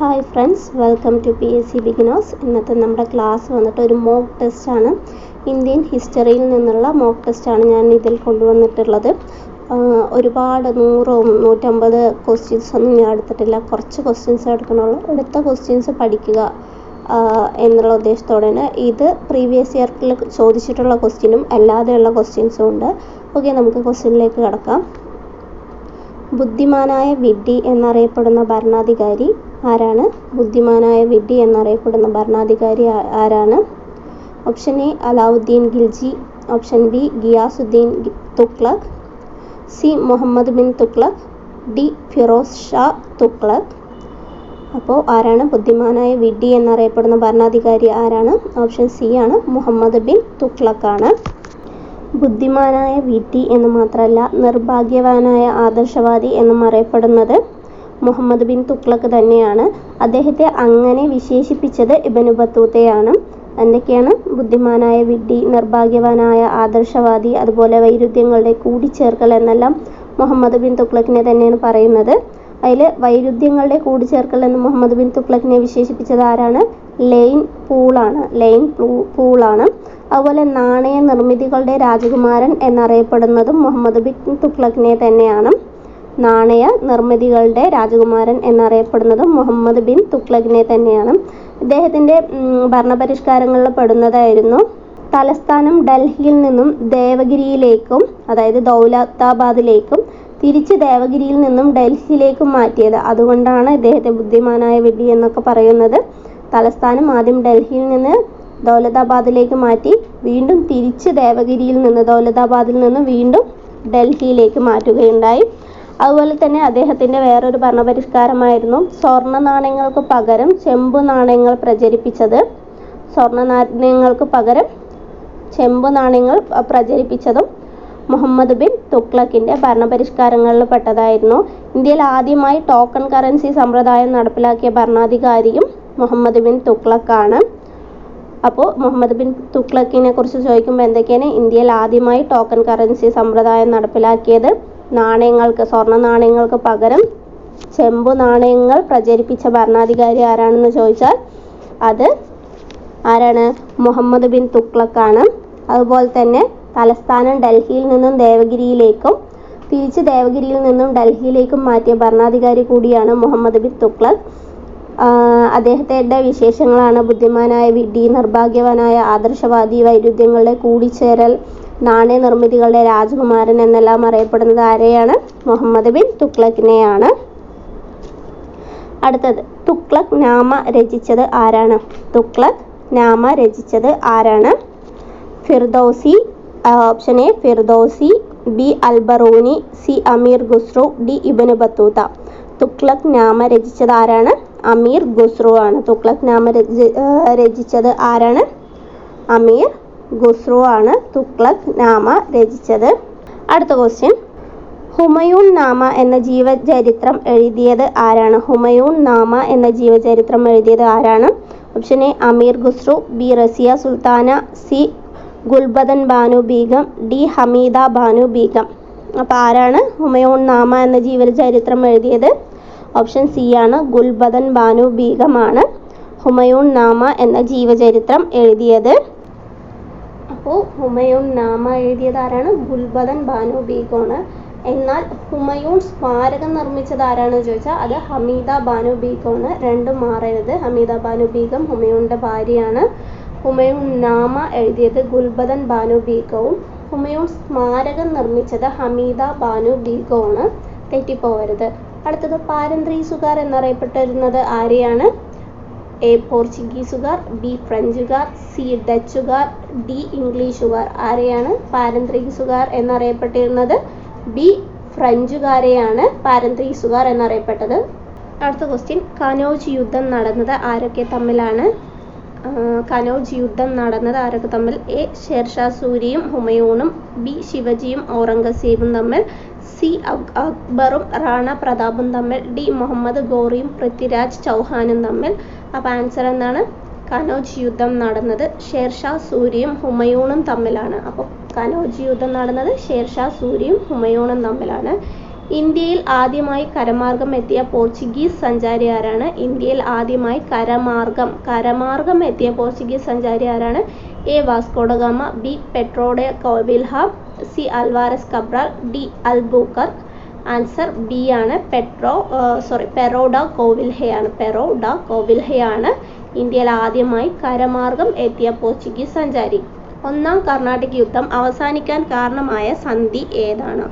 Hi friends welcome to P S C beginners ഇന്നത്തെ നമ്മുടെ class വന്നിട്ട് ഒരു മോക്ക് ടെസ്റ്റാണ് ഇന്ത്യൻ ഹിസ്റ്ററിയിൽ നിന്നുള്ള മോക്ക് ടെസ്റ്റാണ് ഞാൻ ഇതിൽ കൊണ്ടുവന്നിട്ടുള്ളത്. ഒരുപാട് നൂറോ നൂറ്റമ്പത് ക്വസ്റ്റ്യൻസ് ഒന്നും ഞാൻ എടുത്തിട്ടില്ല. കുറച്ച് ക്വസ്റ്റ്യൻസ് എടുക്കണുള്ളൂ. എടുത്ത ക്വസ്റ്റ്യൻസ് പഠിക്കുക എന്നുള്ള എന്നുള്ള തന്നെ ഇത് പ്രീവിയസ് ഇയർക്കിൽ ചോദിച്ചിട്ടുള്ള ക്വസ്റ്റ്യനും അല്ലാതെയുള്ള ക്വസ്റ്റ്യൻസും ഉണ്ട്. ഓക്കെ നമുക്ക് ക്വസ്റ്റ്യനിലേക്ക് കിടക്കാം. ബുദ്ധിമാനായ വിഡ്ഢി എന്നറിയപ്പെടുന്ന ഭരണാധികാരി ആരാണ്? ബുദ്ധിമാനായ വിഡ്ഢി എന്നറിയപ്പെടുന്ന ഭരണാധികാരി ആരാണ്? Option A Alauddin Khilji option B Ghiyasuddin Tughlaq. C Muhammad bin Tughlaq. D Firoz Shah Tughlaq. അപ്പോൾ ആരാണ്? ബുദ്ധിമാനായ വിഡ്ഢി എന്നറിയപ്പെടുന്ന ഭരണാധികാരി ആരാണ്? ഓപ്ഷൻ സി ആണ് മുഹമ്മദ് ബിൻ തുഗ്ലക് ആണ് ബുദ്ധിമാനായ വിഡ്ഢി എന്ന് മാത്രമല്ല നിർഭാഗ്യവാനായ ആദർശവാദി എന്നും അറിയപ്പെടുന്നത് മുഹമ്മദ് ബിൻ തുക്ലക്ക് തന്നെയാണ്. അദ്ദേഹത്തെ അങ്ങനെ വിശേഷിപ്പിച്ചത് ഇബനു ബത്തൂത്തയാണ്. എന്തൊക്കെയാണ്? ബുദ്ധിമാനായ വിഡ്ഢി നിർഭാഗ്യവാനായ ആദർശവാദി അതുപോലെ വൈരുദ്ധ്യങ്ങളുടെ കൂടിച്ചേർക്കൽ എന്നെല്ലാം മുഹമ്മദ് ബിൻ തുക്ലക്കിനെ തന്നെയാണ് പറയുന്നത്. അതിൽ വൈരുദ്ധ്യങ്ങളുടെ കൂടിച്ചേർക്കൽ എന്ന് മുഹമ്മദ് ബിൻ തുക്ലക്കിനെ വിശേഷിപ്പിച്ചത് ആരാണ്? ലെയ്ൻ പൂളാണ്. ലെയ്ൻ പൂളാണ്. അതുപോലെ നാണയ നിർമ്മിതികളുടെ രാജകുമാരൻ എന്നറിയപ്പെടുന്നതും മുഹമ്മദ് ബിൻ തുഗ്ലക്കിനെ തന്നെയാണ്. നാണയ നിർമ്മിതികളുടെ രാജകുമാരൻ എന്നറിയപ്പെടുന്നതും മുഹമ്മദ് ബിൻ തുഗ്ലക്കിനെ തന്നെയാണ്. ഇദ്ദേഹത്തിന്റെ ഭരണപരിഷ്കാരങ്ങളിൽ പെടുന്നതായിരുന്നു. തലസ്ഥാനം ഡൽഹിയിൽ നിന്നും ദേവഗിരിയിലേക്കും അതായത് ദൗലത്താബാദിലേക്കും തിരിച്ച് ദേവഗിരിയിൽ നിന്നും ഡൽഹിയിലേക്കും മാറ്റിയത്. അതുകൊണ്ടാണ് ഇദ്ദേഹത്തെ ബുദ്ധിമാനായ വിഡ്ഢി എന്നൊക്കെ പറയുന്നത്. തലസ്ഥാനം ആദ്യം ഡൽഹിയിൽ നിന്ന് ദൗലതാബാദിലേക്ക് മാറ്റി വീണ്ടും തിരിച്ച് ദേവഗിരിയിൽ നിന്ന് ദൗലതാബാദിൽ നിന്ന് വീണ്ടും ഡൽഹിയിലേക്ക് മാറ്റുകയുണ്ടായി. അതുപോലെ തന്നെ അദ്ദേഹത്തിന്റെ വേറൊരു ഭരണപരിഷ്കാരമായിരുന്നു സ്വർണ നാണയങ്ങൾക്ക് പകരം ചെമ്പു നാണയങ്ങൾ പ്രചരിപ്പിച്ചത്. സ്വർണ നാണയങ്ങൾക്ക് പകരം ചെമ്പു നാണയങ്ങൾ പ്രചരിപ്പിച്ചതും മുഹമ്മദ് ബിൻ തുഗ്ലക്കിന്റെ ഭരണപരിഷ്കാരങ്ങളിൽ പെട്ടതായിരുന്നു. ഇന്ത്യയിൽ ആദ്യമായി ടോക്കൺ കറൻസി സമ്പ്രദായം നടപ്പിലാക്കിയ ഭരണാധികാരിയും മുഹമ്മദ് ബിൻ തുഗ്ലക്കാണ്. അപ്പോൾ മുഹമ്മദ് ബിൻ തുക്ലക്കിനെ കുറിച്ച് ചോദിക്കുമ്പോൾ എന്തൊക്കെയാണ് ഇന്ത്യയിൽ ആദ്യമായി ടോക്കൺ കറൻസി സമ്പ്രദായം നടപ്പിലാക്കിയത്? നാണയങ്ങൾക്ക് സ്വർണ നാണയങ്ങൾക്ക് പകരം ചെമ്പു നാണയങ്ങൾ പ്രചരിപ്പിച്ച ഭരണാധികാരി ആരാണെന്ന് ചോദിച്ചാൽ അത് ആരാണ്? മുഹമ്മദ് ബിൻ തുക്ലക്കാണ്. അതുപോലെ തന്നെ തലസ്ഥാനം ഡൽഹിയിൽ നിന്നും ദേവഗിരിയിലേക്കും തിരിച്ച് ദേവഗിരിയിൽ നിന്നും ഡൽഹിയിലേക്കും മാറ്റിയ ഭരണാധികാരി കൂടിയാണ് മുഹമ്മദ് ബിൻ തുഗ്ലക് ആഹ് അദ്ദേഹത്തിന്റെ വിശേഷങ്ങളാണ് ബുദ്ധിമാനായ വിഡ്ഢി നിർഭാഗ്യവാനായ ആദർശവാദി വൈരുദ്ധ്യങ്ങളുടെ കൂടിച്ചേരൽ നാണയ നിർമ്മിതികളുടെ രാജകുമാരൻ എന്നെല്ലാം അറിയപ്പെടുന്നത് ആരെയാണ്? മുഹമ്മദ് ബിൻ തുഗ്ലക്കിനെയാണ് അടുത്തത് തുഗ്ലക് നാമ രചിച്ചത് ആരാണ്? തുഗ്ലക് നാമ രചിച്ചത് ആരാണ്? Firdausi option A Firdausi B Alberuni C Amir Khusro D Ibn Battuta. Tughlaq Nama രചിച്ചത് ആരാണ്? അമീർ ഖുസ്രു ആണ്. തുഗ്ലക് നാമ രചി- രചിച്ചത് ആരാണ്? അമീർ ഖുസ്രു ആണ് തുഗ്ലക് നാമ രചിച്ചത്. അടുത്ത ക്വസ്റ്റ്യൻ ഹുമയൂൺ നാമ എന്ന ജീവചരിത്രം എഴുതിയത് ആരാണ്? ഹുമയൂൺ നാമ എന്ന ജീവചരിത്രം എഴുതിയത് ആരാണ്? Option A Amir Khusrau B Razia Sultana C Gulbadan Banu Begum D Hamida Banu Begum. അപ്പോൾ ആരാണ് ഹുമയൂൺ നാമ എന്ന ജീവചരിത്രം എഴുതിയത്? ഓപ്ഷൻ സി ആണ് ഗുൽബദൻ ബാനു ബീഗമാണ് ഹുമയൂൺ നാമ എന്ന ജീവചരിത്രം എഴുതിയത്. അപ്പോൾ ഹുമയൂൺ നാമ എഴുതിയത് ആരാണ്? ഗുൽബദൻ ബാനു ബീഗമാണ് എന്നാൽ ഹുമയൂൺ സ്മാരകം നിർമ്മിച്ചത് ആരാണെന്ന് ചോദിച്ചാൽ അത് ഹമീദ ബാനു ബീഗമാണ് രണ്ടും മാറരുത്. ഹമീദ ബാനു ബീഗം ഹുമയൂണിന്റെ ഭാര്യയാണ്. ഹുമയൂൺ നാമ എഴുതിയത് ഗുൽബദൻ ബാനു ബീഗവും. ഹുമയൂൺ സ്മാരകം നിർമ്മിച്ചത് ഹമീദ ബാനു ബീഗമാണ് തെറ്റിപ്പോവരുത്. അടുത്തത് പാരന്ത്രീസുകാർ എന്നറിയപ്പെട്ടിരുന്നത് ആരെയാണ്? എ പോർച്ചുഗീസുകാർ ബി ഫ്രഞ്ചുകാർ സി ഡച്ചുകാർ ഡി ഇംഗ്ലീഷുകാർ. ആരെയാണ് പാരന്ത്രീസുകാർ എന്നറിയപ്പെട്ടിരുന്നത്? ബി ഫ്രഞ്ചുകാരെയാണ് പാരന്ത്രീസുകാർ എന്നറിയപ്പെട്ടത്. അടുത്ത ക്വസ്റ്റ്യൻ കനോജ് യുദ്ധം നടന്നത് ആരൊക്കെ തമ്മിലാണ്? കനോജ് യുദ്ധം നടന്നത് ആരൊക്കെ തമ്മിൽ എ. ഷേർഷാ സൂരിയും ഹുമയൂണും ബി. ശിവജിയും ഔറംഗസീബും തമ്മിൽ സി. അക്ബറും റാണ പ്രതാപും തമ്മിൽ ഡി. മുഹമ്മദ് ഗോറിയും പൃഥ്വിരാജ് ചൗഹാനും തമ്മിൽ. അപ്പോൾ ആൻസർ എന്താണ്? കനോജ് യുദ്ധം നടന്നത് ഷേർഷാ സൂരിയും ഹുമയൂണും തമ്മിലാണ്. അപ്പോൾ കനോജ് യുദ്ധം നടന്നത് ഷേർഷാ സൂരിയും ഹുമയൂണും തമ്മിലാണ്. ഇന്ത്യയിൽ ആദ്യമായി കരമാർഗം എത്തിയ പോർച്ചുഗീസ് സഞ്ചാരി ആരാണ്? ഇന്ത്യയിൽ ആദ്യമായി കരമാർഗം കരമാർഗം എത്തിയ പോർച്ചുഗീസ് സഞ്ചാരി ആരാണ്? A. Vasco da Gama B. Pedro de Covilha C. Alvares Cabral D. Albuquerque. Answer B ആണ് പെട്രോ സോറി പെറോഡ കോവിൽഹയാണ് പെറോഡ കോവിൽഹയാണ് ഇന്ത്യയിൽ ആദ്യമായി കരമാർഗം എത്തിയ പോർച്ചുഗീസ് സഞ്ചാരി. ഒന്നാം കർണാട്ടിക് യുദ്ധം അവസാനിക്കാൻ കാരണമായ സന്ധി ഏതാണ്?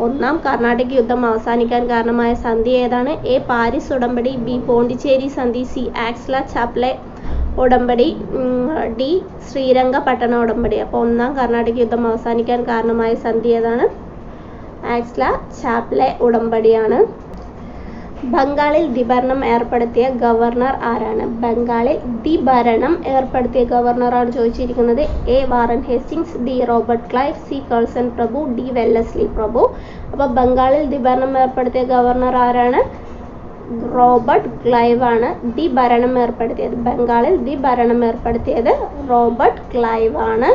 ഒന്നാം കർണാടക യുദ്ധം അവസാനിക്കാൻ കാരണമായ സന്ധി ഏതാണ്? എ. പാരീസ് ഉടമ്പടി ബി. പോണ്ടിച്ചേരി സന്ധി സി. ആക്സ്ല ചാപ്ലെ ഉടമ്പടി ഡി. ശ്രീരംഗപട്ടണ ഉടമ്പടി. അപ്പോൾ ഒന്നാം കർണാടക യുദ്ധം അവസാനിക്കാൻ കാരണമായ സന്ധി ഏതാണ്? ആക്സ്ല ചാപ്ലെ ഉടമ്പടിയാണ്. ബംഗാളിൽ ദ്വിഭരണം ഏർപ്പെടുത്തിയ ഗവർണർ ആരാണ്? ബംഗാളിൽ ദ്വിഭരണം ഏർപ്പെടുത്തിയ ഗവർണറാണ് ചോദിച്ചിരിക്കുന്നത് A Warren Hastings D Robert Clive C Curzon Prabhu D Wellesley പ്രഭു. അപ്പോൾ ബംഗാളിൽ ദ്വിഭരണം ഏർപ്പെടുത്തിയ ഗവർണർ ആരാണ്? റോബർട്ട് ക്ലൈവ് ആണ് ദി ഭരണം ഏർപ്പെടുത്തിയത്. ബംഗാളിൽ ദി ഭരണം ഏർപ്പെടുത്തിയത് റോബർട്ട് ക്ലൈവ് ആണ്.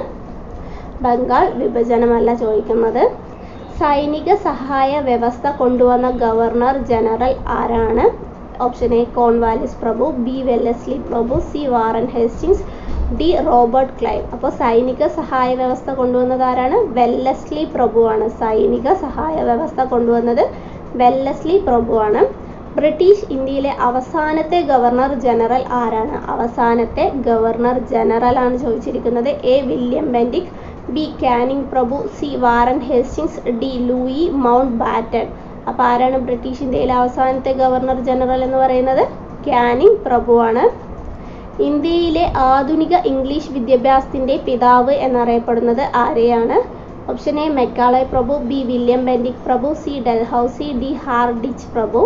ബംഗാൾ വിഭജനമല്ല ചോദിക്കുന്നത്. സൈനിക സഹായ വ്യവസ്ഥ കൊണ്ടുവന്ന ഗവർണർ ജനറൽ ആരാണ്? ഓപ്ഷൻ എ കോൺവാലിസ് പ്രഭു ബി വെല്ലസ്ലി പ്രഭു C Warren Hastings D Robert Clive. അപ്പോൾ സൈനിക സഹായ വ്യവസ്ഥ കൊണ്ടുവന്നത് ആരാണ്? വെല്ലസ്ലി പ്രഭുവാണ്. സൈനിക സഹായ വ്യവസ്ഥ കൊണ്ടുവന്നത് വെല്ലസ്ലി പ്രഭുവാണ്. ബ്രിട്ടീഷ് ഇന്ത്യയിലെ അവസാനത്തെ ഗവർണർ ജനറൽ ആരാണ്? അവസാനത്തെ ഗവർണർ ജനറൽ ആണ് ചോദിച്ചിരിക്കുന്നത് A William Bentinck B Canning Prabhu C Warren Hastings D Louis Mountbatten അപ്പോൾ ആരാണ് ബ്രിട്ടീഷ് ഇന്ത്യയിലെ അവസാനത്തെ ഗവർണർ ജനറൽ എന്ന് പറയുന്നത്? കാനിങ് പ്രഭുവാണ്. ഇന്ത്യയിലെ ആധുനിക ഇംഗ്ലീഷ് വിദ്യാഭ്യാസത്തിന്റെ പിതാവ് എന്നറിയപ്പെടുന്നത് ആരെയാണ്? ഓപ്ഷൻ എ മെക്കാളെ പ്രഭു ബി വില്യം ബെൻഡിക് പ്രഭു സി ഡൽഹൌസി ഡി ഹാർഡിച്ച് പ്രഭു.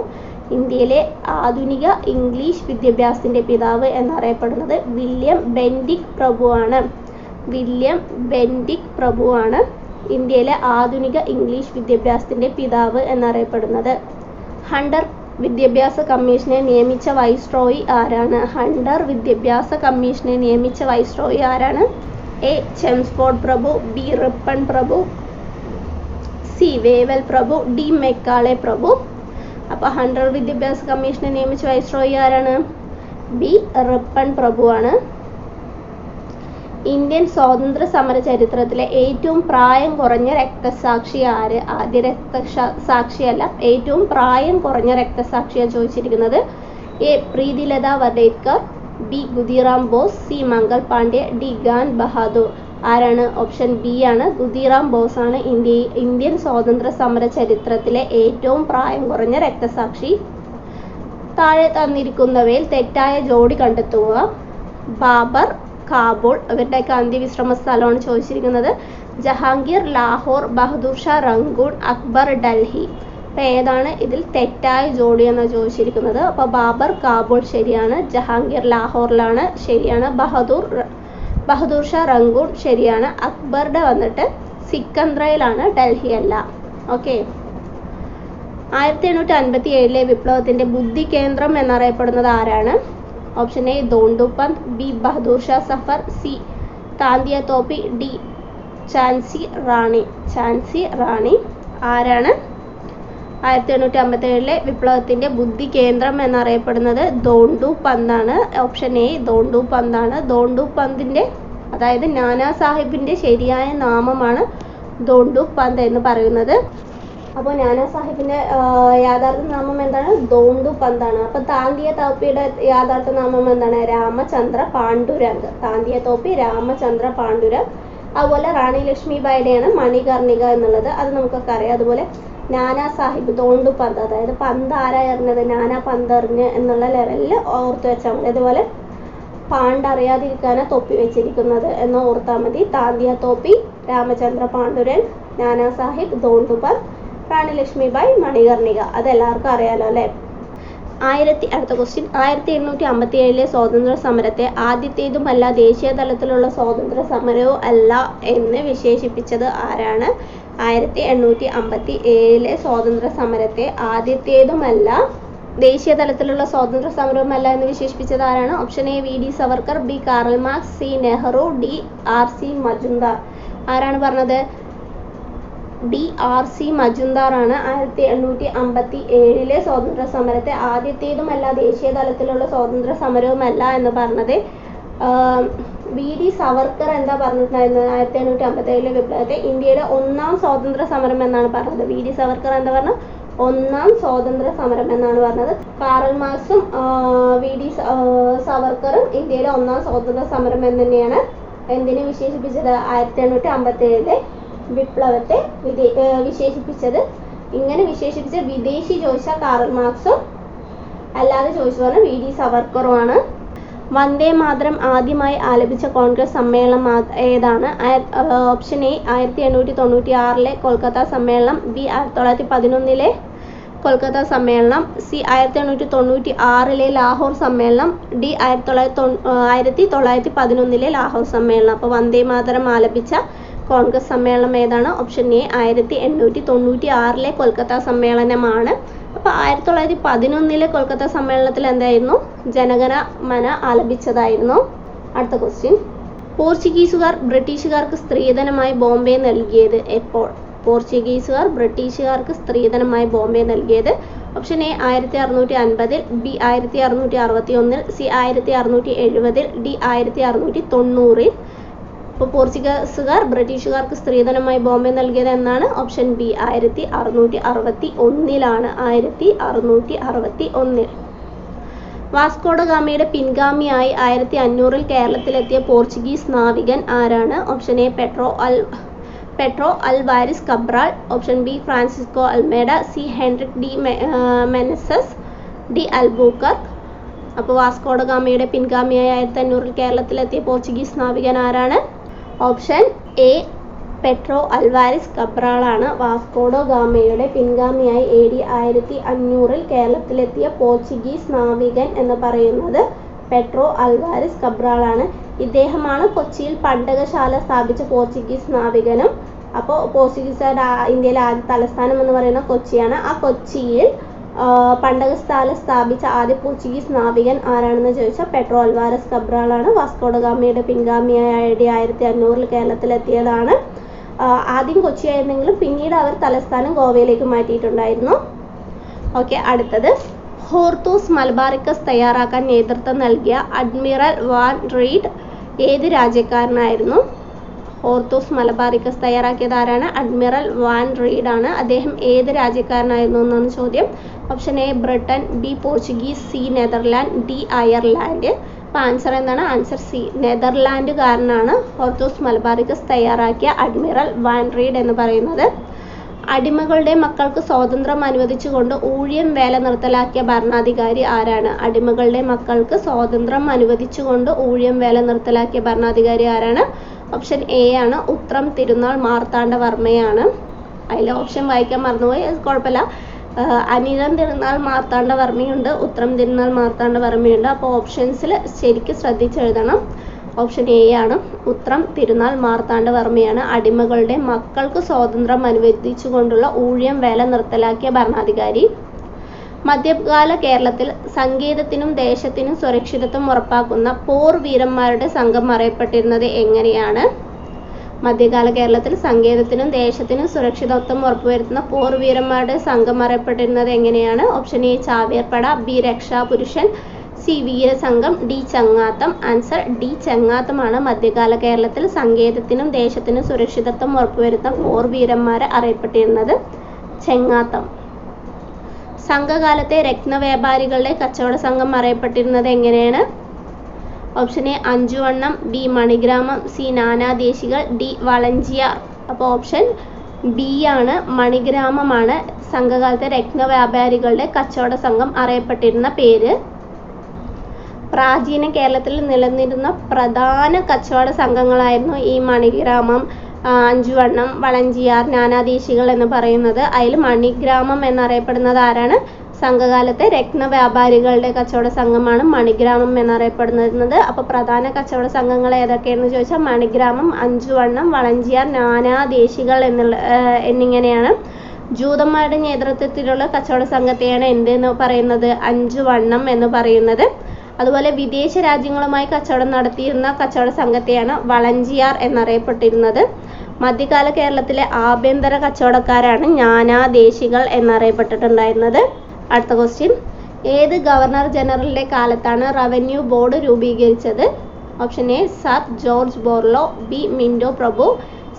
ഇന്ത്യയിലെ ആധുനിക ഇംഗ്ലീഷ് വിദ്യാഭ്യാസത്തിന്റെ പിതാവ് എന്നറിയപ്പെടുന്നത് വില്യം ബെൻഡിക് പ്രഭുവാണ്. വില്യം ബെൻഡിക് പ്രഭുവാണ് ഇന്ത്യയിലെ ആധുനിക ഇംഗ്ലീഷ് വിദ്യാഭ്യാസത്തിന്റെ പിതാവ് എന്നറിയപ്പെടുന്നത്. ഹണ്ടർ വിദ്യാഭ്യാസ കമ്മീഷനെ നിയമിച്ച വൈസ്രോയി ആരാണ്? ഹണ്ടർ വിദ്യാഭ്യാസ കമ്മീഷനെ നിയമിച്ച വൈസ്രോയി ആരാണ്? എ. ചെംസ്ഫോർഡ് പ്രഭു ബി. റിപ്പൺ പ്രഭു സി. വേവൽ പ്രഭു ഡി. മെക്കാളെ പ്രഭു. അപ്പോൾ ഹണ്ടർ വിദ്യാഭ്യാസ കമ്മീഷനെ നിയമിച്ച വൈസ്രോയി ആരാണ്? ബി. റിപ്പൺ പ്രഭുവാണ്. ഇന്ത്യൻ സ്വാതന്ത്ര്യ സമര ചരിത്രത്തിലെ ഏറ്റവും പ്രായം കുറഞ്ഞ രക്തസാക്ഷി ആര്? ആദ്യ രക്തസാക്ഷിയല്ല ഏറ്റവും പ്രായം കുറഞ്ഞ രക്തസാക്ഷിയാണ് ചോദിച്ചിരിക്കുന്നത് A. Pritilata Waddedar B. Khudiram Bose C. Mangal Pandey D. Khan Bahadur. ആരാണ്? ഓപ്ഷൻ ബി ആണ്. ഗുദിറാം ബോസ് ആണ് ഇന്ത്യ ഇന്ത്യൻ സ്വാതന്ത്ര്യ സമര ചരിത്രത്തിലെ ഏറ്റവും പ്രായം കുറഞ്ഞ രക്തസാക്ഷി. താഴെ തന്നിരിക്കുന്നവയിൽ തെറ്റായ ജോഡി കണ്ടെത്തുക. ബാബർ കാബൂൾ ഇവരുടെയൊക്കെ അന്ത്യവിശ്രമ സ്ഥലമാണ് ചോദിച്ചിരിക്കുന്നത്. ജഹാംഗീർ ലാഹോർ ബഹദൂർ ഷാ റങ്കൂൺ അക്ബർ ഡൽഹി. അപ്പൊ ഏതാണ് ഇതിൽ തെറ്റായ ജോഡി എന്നാണ് ചോദിച്ചിരിക്കുന്നത്? അപ്പോൾ ബാബർ കാബൂൾ ശരിയാണ് ജഹാംഗീർ ലാഹോറിലാണ് ശരിയാണ് ബഹദൂർ ബഹദൂർ ഷാ റങ്കൂൺ ശരിയാണ് അക്ബറുടെ വന്നിട്ട് സിക്കന്ദ്രയിലാണ് ഡൽഹി അല്ല ഓക്കെ. ആയിരത്തി എണ്ണൂറ്റി അൻപത്തി ഏഴിലെ വിപ്ലവത്തിന്റെ ബുദ്ധി കേന്ദ്രം എന്നറിയപ്പെടുന്നത് ആരാണ്? Option A Dhondupant B Bahadur Shah Zafar C Tantia Tope D Jhansi Rani Jhansi Rani ആരാണ്? ആയിരത്തി എണ്ണൂറ്റി അമ്പത്തേഴിലെ വിപ്ലവത്തിന്റെ ബുദ്ധി കേന്ദ്രം എന്നറിയപ്പെടുന്നത് ദോണ്ടു പന്താണ് ഓപ്ഷൻ എ ദോണ്ടു പന്താണ് ദോണ്ടു പന്തിന്റെ അതായത് നാനാ സാഹിബിന്റെ ശരിയായ നാമമാണ് ദോണ്ടു പന്ത് എന്ന് പറയുന്നത്. അപ്പോൾ നാനാ സാഹിബിന്റെ യാഥാർത്ഥ നാമം എന്താണ്? ദോണ്ടു പന്താണ്. അപ്പോൾ താന്തിയ തോപ്പിയുടെ യാഥാർത്ഥ നാമം എന്താണ്? രാമചന്ദ്ര പാണ്ഡുരംഗ്. താന്തിയ തോപ്പി രാമചന്ദ്ര പാണ്ഡുരംഗ്. അതുപോലെ റാണി ലക്ഷ്മിബായിയുടെയാണ് മണികർണിക എന്നുള്ളത്. അത് നമുക്കൊക്കെ അറിയാം. അതുപോലെ നാനാ സാഹിബ് ദോണ്ടു പന്ത് അതായത് പന്ത് ആരാ എറിഞ്ഞത് നാനാ പന്ത് എറിഞ്ഞ് എന്നുള്ള ലെവലിൽ ഓർത്തു വെച്ചാൽ മതി. അതുപോലെ പാണ്ട് അറിയാതിരിക്കാനാ തൊപ്പി വെച്ചിരിക്കുന്നത് എന്ന് ഓർത്താൽ മതി. താന്തിയ തോപ്പി രാമചന്ദ്ര പാണ്ഡുരൻ നാനാ സാഹിബ് ദോണ്ടുപന്ത് റാണി ലക്ഷ്മിബായി മണികർണിക. അത് അതെല്ലാവർക്കും അറിയാലോ അല്ലേ? ആയിരത്തി അടുത്ത ക്വസ്റ്റ്യൻ ആയിരത്തി എണ്ണൂറ്റി അമ്പത്തി ഏഴിലെ സ്വാതന്ത്ര്യ സമരത്തെ ആദ്യത്തേതുമല്ല ദേശീയ തലത്തിലുള്ള സ്വാതന്ത്ര്യ സമരവും അല്ല എന്ന് വിശേഷിപ്പിച്ചത് ആരാണ്? ആയിരത്തി എണ്ണൂറ്റി അമ്പത്തി ഏഴിലെ സ്വാതന്ത്ര്യ സമരത്തെ ആദ്യത്തേതുമല്ല ദേശീയ തലത്തിലുള്ള സ്വാതന്ത്ര്യ സമരവുമല്ല എന്ന് വിശേഷിപ്പിച്ചത് ആരാണ്? Option A V D Savarkar B Karl Marx C Nehru D R C Majumdar ആരാണ് പറഞ്ഞത്? ഡി ആർ സി മജുംദാറാണ് ആയിരത്തി എണ്ണൂറ്റി അമ്പത്തി ഏഴിലെ സ്വാതന്ത്ര്യ സമരത്തെ ആദ്യത്തേതുമല്ല ദേശീയ തലത്തിലുള്ള സ്വാതന്ത്ര്യ സമരവുമല്ല എന്ന് പറഞ്ഞത്. വി ഡി സവർക്കർ എന്താ പറഞ്ഞിട്ടുണ്ടായിരുന്നത്? ആയിരത്തി എണ്ണൂറ്റി അമ്പത്തി ഏഴിലെ വിപ്ലവത്തെ ഇന്ത്യയുടെ ഒന്നാം സ്വാതന്ത്ര്യ സമരം എന്നാണ് പറഞ്ഞത്. വി ഡി സവർക്കർ എന്താ പറഞ്ഞത്? ഒന്നാം സ്വാതന്ത്ര്യ സമരം എന്നാണ് പറഞ്ഞത്. കാറൽ മാർക്സും വി ഡി സവർക്കറും ഇന്ത്യയിലെ ഒന്നാം സ്വാതന്ത്ര്യ സമരം എന്ന് തന്നെയാണ് എന്തിനെ വിശേഷിപ്പിച്ചത്? ആയിരത്തി എണ്ണൂറ്റി അമ്പത്തി ഏഴിലെ വിപ്ലവത്തെ വിദേ വിശേഷിപ്പിച്ചത്. ഇങ്ങനെ വിശേഷിപ്പിച്ച വിദേശി ചോദിച്ചാൽ കാറൽ മാർക്സും അല്ലാതെ ചോദിച്ചു പറഞ്ഞ വി ഡി സവർക്കറുമാണ് വന്ദേ മാതരം ആദ്യമായി ആലപിച്ച കോൺഗ്രസ് സമ്മേളനം ഏതാണ്? ഓപ്ഷൻ എ ആയിരത്തി എണ്ണൂറ്റി തൊണ്ണൂറ്റി ആറിലെ കൊൽക്കത്ത സമ്മേളനം ബി ആയിരത്തി തൊള്ളായിരത്തി പതിനൊന്നിലെ കൊൽക്കത്ത സമ്മേളനം സി ആയിരത്തി എണ്ണൂറ്റി തൊണ്ണൂറ്റി ആറിലെ ലാഹോർ സമ്മേളനം ഡി ആയിരത്തി തൊള്ളായിരത്തി ആയിരത്തി തൊള്ളായിരത്തി പതിനൊന്നിലെ ലാഹോർ സമ്മേളനം. അപ്പോൾ വന്ദേ മാതരം ആലപിച്ച കോൺഗ്രസ് സമ്മേളനം ഏതാണ്? ഓപ്ഷൻ എ ആയിരത്തി എണ്ണൂറ്റി തൊണ്ണൂറ്റി ആറിലെ കൊൽക്കത്ത സമ്മേളനമാണ്. അപ്പോൾ ആയിരത്തി തൊള്ളായിരത്തി പതിനൊന്നിലെ കൊൽക്കത്ത സമ്മേളനത്തിൽ എന്തായിരുന്നു? ജനഗണ മന ആലപിച്ചതായിരുന്നു. അടുത്ത ക്വസ്റ്റ്യൻ പോർച്ചുഗീസുകാർ ബ്രിട്ടീഷുകാർക്ക് സ്ത്രീധനമായി ബോംബെ നൽകിയത് എപ്പോൾ? പോർച്ചുഗീസുകാർ ബ്രിട്ടീഷുകാർക്ക് സ്ത്രീധനമായി ബോംബെ നൽകിയത് ഓപ്ഷൻ എ ആയിരത്തി അറുന്നൂറ്റി അൻപതിൽ ബി ആയിരത്തി അറുന്നൂറ്റി അറുപത്തി ഒന്നിൽ സി ആയിരത്തി അറുന്നൂറ്റി എഴുപതിൽ ഡി ആയിരത്തി അറുന്നൂറ്റി തൊണ്ണൂറിൽ ഇപ്പോൾ പോർച്ചുഗീസുകാർ ബ്രിട്ടീഷുകാർക്ക് സ്ത്രീധനമായി ബോംബെ നൽകിയത് എന്നാണ് ഓപ്ഷൻ ബി. ആയിരത്തി അറുന്നൂറ്റി അറുപത്തി ഒന്നിലാണ്. ആയിരത്തി അറുന്നൂറ്റി അറുപത്തി ഒന്നിൽ. വാസ്കോഡ ഗാമയുടെ പിൻഗാമിയായി ആയിരത്തി അഞ്ഞൂറിൽ കേരളത്തിലെത്തിയ പോർച്ചുഗീസ് നാവികൻ ആരാണ്? Option A. Pedro Al Pedro Alvares Cabral. Option B. Francisco Almeida. C. Henrique D. Menezes D. Albuquerque. അപ്പോൾ വാസ്കോഡ ഗാമയുടെ പിൻഗാമിയായി ആയിരത്തി അഞ്ഞൂറിൽ കേരളത്തിലെത്തിയ പോർച്ചുഗീസ് നാവികൻ ആരാണ്? ഓപ്ഷൻ എ പെട്രോ അൽവാരിസ് കബ്രാളാണ് വാസ്കോഡോ ഗാമയുടെ പിൻഗാമിയായി എ ഡി ആയിരത്തി അഞ്ഞൂറിൽ കേരളത്തിലെത്തിയ പോർച്ചുഗീസ് നാവികൻ എന്ന് പറയുന്നത് പെട്രോ അൽവാരിസ് കബ്രാളാണ്. ഇദ്ദേഹമാണ് കൊച്ചിയിൽ പണ്ടകശാല സ്ഥാപിച്ച പോർച്ചുഗീസ് നാവികനും. അപ്പോൾ പോർച്ചുഗീസുകാരുടെ ഇന്ത്യയിലെ ആദ്യ തലസ്ഥാനം എന്ന് പറയുന്ന കൊച്ചിയാണ്. ആ കൊച്ചിയിൽ ആ, പണ്ടകശാല സ്ഥാപിച്ച ആദ്യ പോർച്ചുഗീസ് നാവികൻ ആരാണെന്ന് ചോദിച്ചാൽ പെട്രോ അൽവാരസ് കബ്രാളാണ്. വാസ്കോഡഗാമിയുടെ പിൻഗാമിയായ ഐ ഡി ആയിരത്തി അഞ്ഞൂറിൽ കേരളത്തിലെത്തിയതാണ്. ആദ്യം കൊച്ചിയായിരുന്നെങ്കിലും പിന്നീട് അവർ തലസ്ഥാനം ഗോവയിലേക്ക് മാറ്റിയിട്ടുണ്ടായിരുന്നു. ഓക്കെ അടുത്തത്. ഹോർത്തൂസ് മലബാറിക്കസ് തയ്യാറാക്കാൻ നേതൃത്വം നൽകിയ അഡ്മിറൽ വാൻ റീഡ് ഏത് രാജ്യക്കാരനായിരുന്നു? ഹോർത്തൂസ് മലബാറിക്കസ് തയ്യാറാക്കിയത് ആരാണ്? അഡ്മിറൽ വാൻ റീഡ് ആണ് അദ്ദേഹം ഏത് രാജ്യക്കാരനായിരുന്നു എന്നാണ് ചോദ്യം. Option A Britain B Portuguese C Netherland D Ireland. അപ്പോൾ ആൻസർ എന്താണ്? ആൻസർ സി നെതർലാൻഡുകാരനാണ് ഓർത്തോസ് മലബാറിക്കസ് തയ്യാറാക്കിയ അഡ്മിറൽ വാൻ റീഡ് എന്ന് പറയുന്നത്. അടിമകളുടെ മക്കൾക്ക് സ്വാതന്ത്ര്യം അനുവദിച്ചുകൊണ്ട് ഊഴിയം വേല നിർത്തലാക്കിയ ഭരണാധികാരി ആരാണ്? അടിമകളുടെ മക്കൾക്ക് സ്വാതന്ത്ര്യം അനുവദിച്ചുകൊണ്ട് ഊഴിയം വേല നിർത്തലാക്കിയ ഭരണാധികാരി ആരാണ്? ഓപ്ഷൻ എ ആണ് ഉത്രം തിരുനാൾ മാർത്താണ്ഡവർമ്മയാണ്. അതിൽ ഓപ്ഷൻ വായിക്കാൻ മറന്നുപോയി. കുഴപ്പമില്ല. അനിഴം തിരുനാൾ മാർത്താണ്ഡവർമ്മയുണ്ട് ഉത്രം തിരുനാൾ മാർത്താണ്ഡവർമ്മയുണ്ട്. അപ്പോൾ ഓപ്ഷൻസിൽ ശരിക്കും ശ്രദ്ധിച്ചെഴുതണം ഓപ്ഷൻ എ ആണ്. ഉത്രം തിരുനാൾ മാർത്താണ്ഡവർമ്മയാണ്. അടിമകളുടെ മക്കൾക്ക് സ്വാതന്ത്ര്യം അനുവദിച്ചുകൊണ്ടുള്ള ഊഴിയം വേല നിർത്തലാക്കിയ ഭരണാധികാരി. മധ്യകാല കേരളത്തിൽ സംഗീതത്തിനും ദേശത്തിനും സുരക്ഷിതത്വം ഉറപ്പാക്കുന്ന പോർ വീരന്മാരുടെ സംഘം അറിയപ്പെട്ടിരുന്നത് എങ്ങനെയാണ്? മധ്യകാല കേരളത്തിൽ സംഗീതത്തിനും ദേശത്തിനും സുരക്ഷിതത്വം ഉറപ്പുവരുത്തുന്ന പോർ വീരന്മാരുടെ സംഘം അറിയപ്പെട്ടിരുന്നത് എങ്ങനെയാണ്? ഓപ്ഷൻ എ ചാവേർപ്പട ബി രക്ഷാപുരുഷൻ സി വീരസംഘം ഡി ചങ്ങാത്തം ആൻസർ ഡി ചങ്ങാത്തമാണ്. മധ്യകാല കേരളത്തിൽ സങ്കേതത്തിനും ദേശത്തിനും സുരക്ഷിതത്വം ഉറപ്പുവരുത്തുന്ന പോർ വീരന്മാരെ അറിയപ്പെട്ടിരുന്നത് ചെങ്ങാത്തം. സംഘകാലത്തെ രത്നവ്യാപാരികളുടെ കച്ചവട സംഘം അറിയപ്പെട്ടിരുന്നത് എങ്ങനെയാണ്? Option A Anjuvannam B Manigramam C Nanadesikal D Valanchiyar അപ്പോൾ ഓപ്ഷൻ ബി ആണ് മണിഗ്രാമമാണ്. സംഘകാലത്തെ രത്നവ്യാപാരികളുടെ കച്ചവട സംഘം അറിയപ്പെട്ടിരുന്ന പേര്. പ്രാചീന കേരളത്തിൽ നിലനിന്നിരുന്ന പ്രധാന കച്ചവട സംഘങ്ങളായിരുന്നു ഈ മണിഗ്രാമം അഞ്ചുവണ്ണം വളഞ്ചിയാർ നാനാദേശികൾ എന്ന് പറയുന്നത്. അതിൽ മണിഗ്രാമം എന്നറിയപ്പെടുന്നത് ആരാണ്? സംഘകാലത്തെ രത്ന വ്യാപാരികളുടെ കച്ചവട സംഘമാണ് മണിഗ്രാമം എന്നറിയപ്പെടുന്നത്. അപ്പോൾ പ്രധാന കച്ചവട സംഘങ്ങൾ ഏതൊക്കെയാണെന്ന് ചോദിച്ചാൽ മണിഗ്രാമം അഞ്ചുവണ്ണം വളഞ്ചിയാർ നാനാദേശികൾ എന്നുള്ള എന്നിങ്ങനെയാണ്. ജൂതന്മാരുടെ നേതൃത്വത്തിലുള്ള കച്ചവട സംഘത്തെയാണ് എന്ത് എന്ന് പറയുന്നത്? അഞ്ചുവണ്ണം എന്ന് പറയുന്നത്. അതുപോലെ വിദേശ രാജ്യങ്ങളുമായി കച്ചവടം നടത്തിയിരുന്ന കച്ചവട സംഘത്തെയാണ് വളഞ്ചിയാർ എന്നറിയപ്പെട്ടിരുന്നത്. മധ്യകാല കേരളത്തിലെ ആഭ്യന്തര കച്ചവടക്കാരാണ് ജ്ഞാനാദേശികൾ എന്നറിയപ്പെട്ടിട്ടുണ്ടായിരുന്നത്. അടുത്ത ക്വസ്റ്റ്യൻ ഏത് ഗവർണർ ജനറലിന്റെ കാലത്താണ് റവന്യൂ ബോർഡ് രൂപീകരിച്ചത്? Option A sir George Barlow. B Minto Prabhu.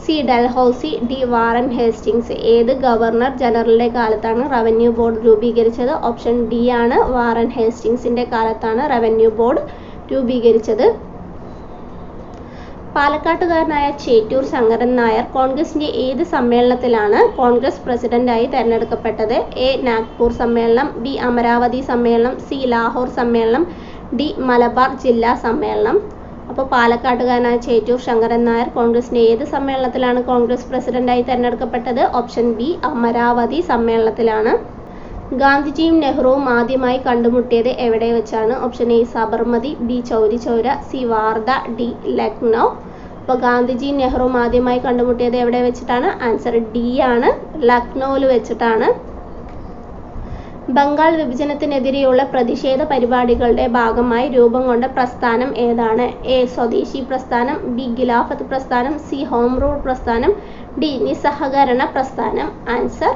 C Dalhousie D Warren Hastings ഏത് ഗവർണർ ജനറലിന്റെ കാലത്താണ് റവന്യൂ ബോർഡ് രൂപീകരിച്ചത്? ഓപ്ഷൻ ഡി ആണ് വാറൻ ഹേസ്റ്റിങ്സിന്റെ കാലത്താണ് റവന്യൂ ബോർഡ് രൂപീകരിച്ചത്. പാലക്കാട്ടുകാരനായ ചേറ്റൂർ ശങ്കരൻ നായർ കോൺഗ്രസിന്റെ ഏത് സമ്മേളനത്തിലാണ് കോൺഗ്രസ് പ്രസിഡന്റായി തെരഞ്ഞെടുക്കപ്പെട്ടത്? എ. നാഗ്പൂർ സമ്മേളനം ബി. അമരാവതി സമ്മേളനം സി. ലാഹോർ സമ്മേളനം ഡി. മലബാർ ജില്ലാ സമ്മേളനം. അപ്പോൾ പാലക്കാട്ടുകാരനായ ചേറ്റൂർ ശങ്കരൻ നായർ കോൺഗ്രസിന്റെ ഏത് സമ്മേളനത്തിലാണ് കോൺഗ്രസ് പ്രസിഡന്റായി തെരഞ്ഞെടുക്കപ്പെട്ടത്? ഓപ്ഷൻ ബി അമരാവതി സമ്മേളനത്തിലാണ്. ഗാന്ധിജിയും നെഹ്റുവും ആദ്യമായി കണ്ടുമുട്ടിയത് എവിടെ വെച്ചാണ്? Option A Sabarmati B Chauri Chaura C Wardha D Lucknow. അപ്പോൾ ഗാന്ധിജിയും നെഹ്റുവും ആദ്യമായി കണ്ടുമുട്ടിയത് എവിടെ വെച്ചിട്ടാണ്? ആൻസർ ഡി ആണ്. ലക്നൗവിൽ വെച്ചിട്ടാണ്. ബംഗാൾ വിഭജനത്തിനെതിരെയുള്ള പ്രതിഷേധ പരിപാടികളുടെ ഭാഗമായി രൂപം കൊണ്ട പ്രസ്ഥാനം ഏതാണ്? എ. സ്വദേശി പ്രസ്ഥാനം ബി. ഖിലാഫത്ത് പ്രസ്ഥാനം സി. ഹോം റൂൾ പ്രസ്ഥാനം ഡി. നിസ്സഹകരണ പ്രസ്ഥാനം. Answer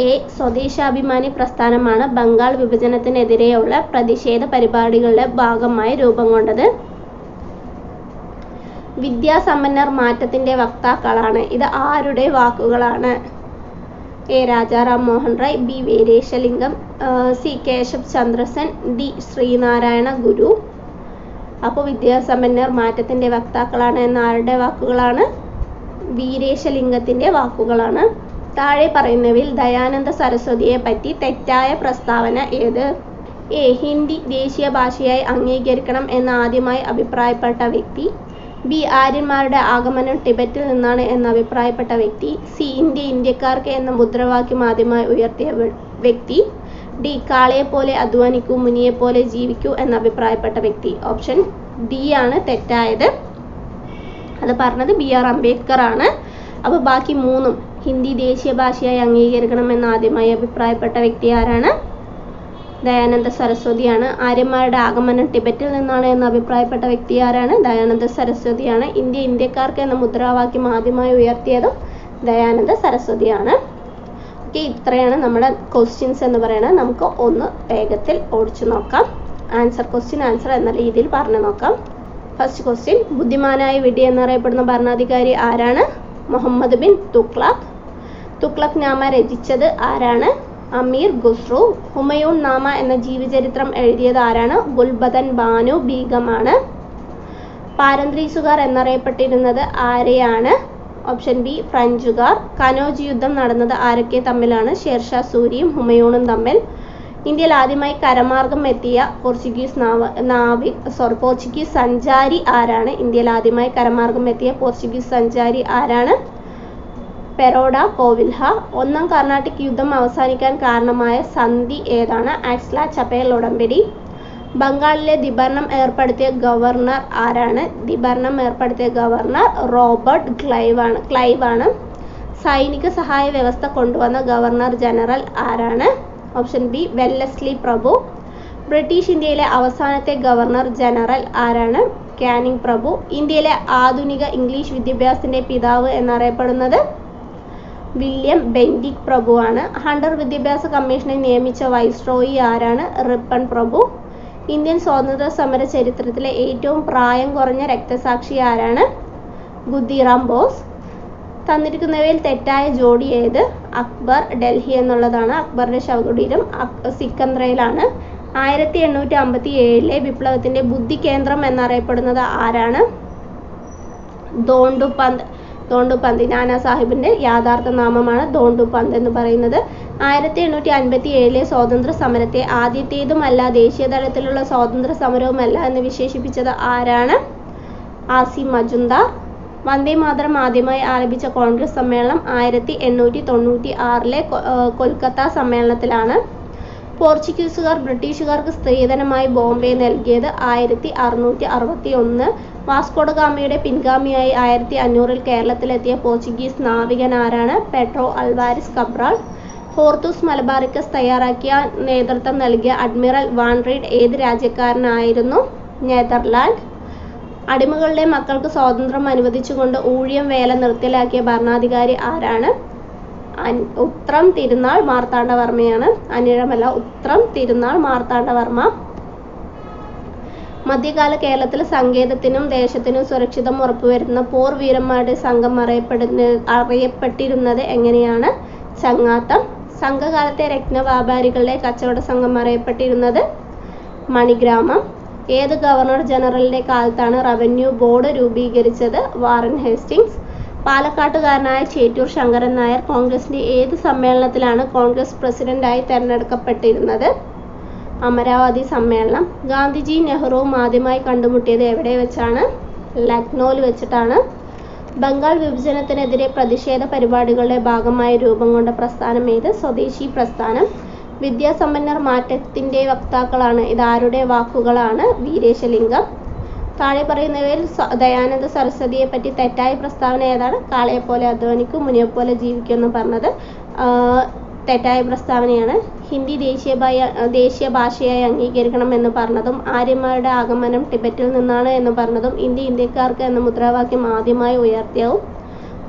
A. സ്വദേശാഭിമാനി പ്രസ്ഥാനമാണ് ബംഗാൾ വിഭജനത്തിനെതിരെയുള്ള പ്രതിഷേധ പരിപാടികളുടെ ഭാഗമായി രൂപം കൊണ്ടത്. വിദ്യാസമ്പന്നർ മാറ്റത്തിന്റെ വക്താക്കളാണ്. ഇത് ആരുടെ വാക്കുകളാണ്? A Rajaram Mohan Rai B Veeresalingam C Keshav Chandrasen D Sreenarayana Guru. അപ്പോൾ വിദ്യാസമ്പന്നർ മാറ്റത്തിന്റെ വക്താക്കളാണ് എന്ന ആരുടെ വാക്കുകളാണ്? വീരേശലിംഗത്തിന്റെ വാക്കുകളാണ്. താഴെ പറയുന്നവയിൽ ദയാനന്ദ സരസ്വതിയെ പറ്റി തെറ്റായ പ്രസ്താവന ഏത്? എ ഹിന്ദി ദേശീയ ഭാഷയായി അംഗീകരിക്കണം എന്ന് ആദ്യമായി അഭിപ്രായപ്പെട്ട വ്യക്തി ബി ആര്യന്മാരുടെ ആഗമനം ടിബറ്റിൽ നിന്നാണ് എന്ന് അഭിപ്രായപ്പെട്ട വ്യക്തി സി ഇന്ത്യ ഇന്ത്യക്കാർക്ക് എന്ന മുദ്രാവാക്യം ആദ്യമായി ഉയർത്തിയ വ്യ- വ്യക്തി ഡി കാളയെ പോലെ അധ്വാനിക്കൂ മുനിയെ പോലെ ജീവിക്കൂ എന്ന് അഭിപ്രായപ്പെട്ട വ്യക്തി. ഓപ്ഷൻ ഡി ആണ് തെറ്റായത്. അത് പറഞ്ഞത് ബി ആർ അംബേദ്കർ ആണ്. അപ്പോൾ ബാക്കി മൂന്നും ഹിന്ദി ദേശീയ ഭാഷയായി അംഗീകരിക്കണം എന്ന് ആദ്യമായി അഭിപ്രായപ്പെട്ട വ്യക്തി ആരാണ്? ദയാനന്ദ സരസ്വതിയാണ്. ആര്യന്മാരുടെ ആഗമനം ടിബറ്റിൽ നിന്നാണ് എന്ന് അഭിപ്രായപ്പെട്ട വ്യക്തി ആരാണ്? ദയാനന്ദ സരസ്വതിയാണ്. ഇന്ത്യ ഇന്ത്യക്കാർക്ക് എന്ന മുദ്രാവാക്യം ആദ്യമായി ഉയർത്തിയതും ദയാനന്ദ സരസ്വതിയാണ്. ഓക്കെ ഇത്രയാണ് നമ്മുടെ ക്വസ്റ്റ്യൻസ് എന്ന് പറയുന്നത്. നമുക്ക് ഒന്ന് വേഗത്തിൽ ഓടിച്ചു നോക്കാം. ആൻസർ ക്വസ്റ്റ്യൻ ആൻസർ എന്ന രീതിയിൽ പറഞ്ഞു നോക്കാം. ഫസ്റ്റ് ക്വസ്റ്റ്യൻ ബുദ്ധിമാനായ വിഡി എന്നറിയപ്പെടുന്ന ഭരണാധികാരി ആരാണ്? മുഹമ്മദ് ബിൻ തുഗ്ലക്. തുഗ്ലക് നാമ രചിച്ചത് ആരാണ്? അമീർ ഖുസ്രു ഹുമയൂൺ നാമ എന്ന ജീവചരിത്രം എഴുതിയത് ആരാണ്? ഗുൽബദൻ ബാനു ബീഗമാണ് പാരന്ത്രീസുകാർ എന്നറിയപ്പെട്ടിരുന്നത് ആരെയാണ്? Option B ഫ്രഞ്ചുകാർ. കനോജ് യുദ്ധം നടന്നത് ആരൊക്കെ തമ്മിലാണ്? ഷേർഷാ സൂരിയും ഹുമയൂണും തമ്മിൽ. ഇന്ത്യയിൽ ആദ്യമായി കരമാർഗം എത്തിയ പോർച്ചുഗീസ് നാവ നാവി സോറി പോർച്ചുഗീസ് സഞ്ചാരി ആരാണ്? ഇന്ത്യയിൽ ആദ്യമായി കരമാർഗം എത്തിയ പോർച്ചുഗീസ് സഞ്ചാരി ആരാണ്? പെറോഡ കോവിൽഹ. ഒന്നാം കർണാട്ടിക് യുദ്ധം അവസാനിക്കാൻ കാരണമായ സന്ധി ഏതാണ്? ആക്സ്ല ചപ്പേൽ ഉടമ്പടി. ബംഗാളിലെ ദിബർണം ഏർപ്പെടുത്തിയ ഗവർണർ ആരാണ്? ദിബർണം ഏർപ്പെടുത്തിയ ഗവർണർ റോബർട്ട് ക്ലൈവ് ആണ് ക്ലൈവ് ആണ് സൈനിക സഹായ വ്യവസ്ഥ കൊണ്ടുവന്ന ഗവർണർ ജനറൽ ആരാണ്? ഓപ്ഷൻ ബി വെല്ലസ്ലി പ്രഭു. ബ്രിട്ടീഷ് ഇന്ത്യയിലെ അവസാനത്തെ ഗവർണർ ജനറൽ ആരാണ്? കാനിങ് പ്രഭു. ഇന്ത്യയിലെ ആധുനിക ഇംഗ്ലീഷ് വിദ്യാഭ്യാസത്തിന്റെ പിതാവ് എന്നറിയപ്പെടുന്നത് വില്യം ബെൻഡിക് പ്രഭുവാണ്. ഹണ്ടർ വിദ്യാഭ്യാസ കമ്മീഷനെ നിയമിച്ച വൈസ്രോയി ആരാണ്? റിപ്പൺ പ്രഭു. ഇന്ത്യൻ സ്വാതന്ത്ര്യ സമര ചരിത്രത്തിലെ ഏറ്റവും പ്രായം കുറഞ്ഞ രക്തസാക്ഷി ആരാണ്? ബുദ്ധിറാം ബോസ്. തന്നിരിക്കുന്നവയിൽ തെറ്റായ ജോഡി ഏത്? അക്ബർ ഡൽഹി എന്നുള്ളതാണ് അക്ബറിന്റെ ശവകുടീരം. സിക്കന്ദ്രയിലാണ് ആയിരത്തി എണ്ണൂറ്റി അമ്പത്തി ഏഴിലെ വിപ്ലവത്തിന്റെ ബുദ്ധി കേന്ദ്രം എന്നറിയപ്പെടുന്നത് ആരാണ്? ദോണ്ടുപന്ത്. ദോണ്ടുപന്ത് നാനാ സാഹിബിന്റെ യാഥാർത്ഥ നാമമാണ് ദോണ്ടുപന്ത് എന്ന് പറയുന്നത്. ആയിരത്തി എണ്ണൂറ്റി അൻപത്തി ഏഴിലെ സ്വാതന്ത്ര്യ സമരത്തെ ആദ്യത്തേതുമല്ല ദേശീയ തലത്തിലുള്ള സ്വാതന്ത്ര്യ സമരവുമല്ല എന്ന് വിശേഷിപ്പിച്ചത് ആരാണ്? ആസി മജുംദാർ. വന്ദേ മാതരം ആദ്യമായി ആരംഭിച്ച കോൺഗ്രസ് സമ്മേളനം ആയിരത്തി എണ്ണൂറ്റി തൊണ്ണൂറ്റി ആറിലെ കൊൽക്കത്ത സമ്മേളനത്തിലാണ്. പോർച്ചുഗീസുകാർ ബ്രിട്ടീഷുകാർക്ക് സ്ത്രീധനമായി ബോംബെ നൽകിയത് ആയിരത്തി അറുന്നൂറ്റി അറുപത്തി ഒന്ന് വാസ്കോഡഗാമയുടെ പിൻഗാമിയായി ആയിരത്തി അഞ്ഞൂറിൽ കേരളത്തിലെത്തിയ പോർച്ചുഗീസ് നാവികൻ ആരാണ്? Pedro Alvares Cabral. Hortus Malabaricus തയ്യാറാക്കിയ നേതൃത്വം നൽകിയ അഡ്മിറൽ വാൻ റീഡ് ഏത് രാജ്യക്കാരനായിരുന്നു? നെതർലാൻഡ്. അടിമകളുടെ മക്കൾക്ക് സ്വാതന്ത്ര്യം അനുവദിച്ചുകൊണ്ട് ഊഴിയം വേല നിർത്തലാക്കിയ ഭരണാധികാരി ആരാണ്? ഉത്രം തിരുനാൾ മാർത്താണ്ഡവർമ്മയാണ്. അനിഴമല്ല ഉത്രം തിരുനാൾ മാർത്താണ്ഡവർമ്മ. മധ്യകാല കേരളത്തിൽ സങ്കേതത്തിനും ദേശത്തിനും സുരക്ഷിതം ഉറപ്പുവരുത്തുന്ന പോർ വീരന്മാരുടെ സംഘം അറിയപ്പെടുന്ന അറിയപ്പെട്ടിരുന്നത് എങ്ങനെയാണ്? ചങ്ങാത്തം. സംഘകാലത്തെ രത്നവ്യാപാരികളുടെ കച്ചവട സംഘം അറിയപ്പെട്ടിരുന്നത് മണിഗ്രാമം. ഏത് ഗവർണർ ജനറലിന്റെ കാലത്താണ് റവന്യൂ ബോർഡ് രൂപീകരിച്ചത്? വാറൻ ഹേസ്റ്റിങ്സ് പാലക്കാട്ടുകാരനായ ചേറ്റൂർ ശങ്കരൻ നായർ കോൺഗ്രസിന്റെ ഏത് സമ്മേളനത്തിലാണ് കോൺഗ്രസ് പ്രസിഡന്റായി തെരഞ്ഞെടുക്കപ്പെട്ടിരുന്നത്? അമരാവതി സമ്മേളനം ഗാന്ധിജി നെഹ്റുവും ആദ്യമായി കണ്ടുമുട്ടിയത് എവിടെ വെച്ചാണ്? ലക്നൗവിൽ വെച്ചിട്ടാണ്. ബംഗാൾ വിഭജനത്തിനെതിരെ പ്രതിഷേധ പരിപാടികളുടെ ഭാഗമായി രൂപം കൊണ്ട പ്രസ്ഥാനം ഏത്? സ്വദേശി പ്രസ്ഥാനം. വിദ്യാസമ്പന്നർ മാറ്റത്തിന്റെ വക്താക്കളാണ്. ഇതാരുടെ വാക്കുകളാണ്? വീരേശലിംഗം. താഴെ പറയുന്നവയിൽ ദയാനന്ദ സരസ്വതിയെ പറ്റി തെറ്റായ പ്രസ്താവന ഏതാണ്? കാളയെപ്പോലെ അധ്വാനിക്കും മുനിയെപ്പോലെ ജീവിക്കും എന്ന് പറഞ്ഞത് തെറ്റായ പ്രസ്താവനയാണ്. ഹിന്ദി ദേശീയ ദേശീയ ഭാഷയായി അംഗീകരിക്കണം എന്ന് പറഞ്ഞതും ആര്യന്മാരുടെ ആഗമനം ടിബറ്റിൽ നിന്നാണ് എന്ന് പറഞ്ഞതും ഇന്ത്യ ഇന്ത്യക്കാർക്ക് എന്ന മുദ്രാവാക്യം ആദ്യമായി ഉയർത്തിയതും